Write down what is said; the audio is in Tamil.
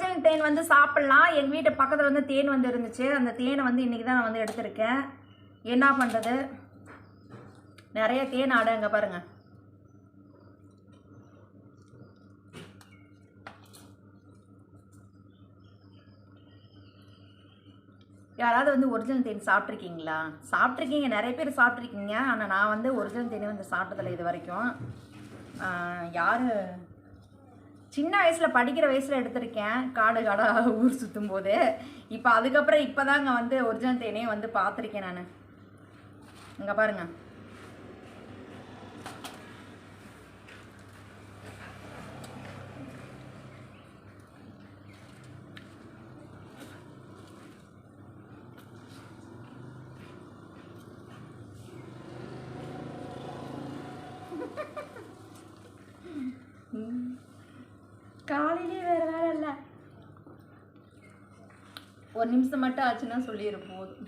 ஒரிஜினல் தேன் வந்து சாப்பிட்லாம். எங்கள் வீட்டு பக்கத்தில் வந்து தேன் வந்து இருந்துச்சு. அந்த தேனை வந்து இன்றைக்கி தான் நான் வந்து எடுத்திருக்கேன். என்ன பண்ணுறது நிறைய தேன் ஆடை அங்கே பாருங்கள் யாராவது வந்து ஒரிஜினல் தேன் சாப்பிட்ருக்கீங்களா சாப்பிட்ருக்கீங்க நிறைய பேர் சாப்பிட்ருக்கீங்க ஆனால் நான் வந்து ஒரிஜினல் தேனே வந்து சாப்பிட்டதில்லை இது வரைக்கும். யார் சின்ன வயசில் படிக்கிற வயசில் எடுத்திருக்கேன். காடு காடாக ஊர் சுற்றும் போது இப்போ அதுக்கப்புறம் இப்போ தாங்க வந்து ஒரிஜினல் தேனே வந்து பார்த்துருக்கேன் நான். இங்கே பாருங்க. காலையிலே வேறு வேலை இல்லை. ஒரு நிமிஷம் மட்டும் ஆச்சுன்னா சொல்லிடு போதும்.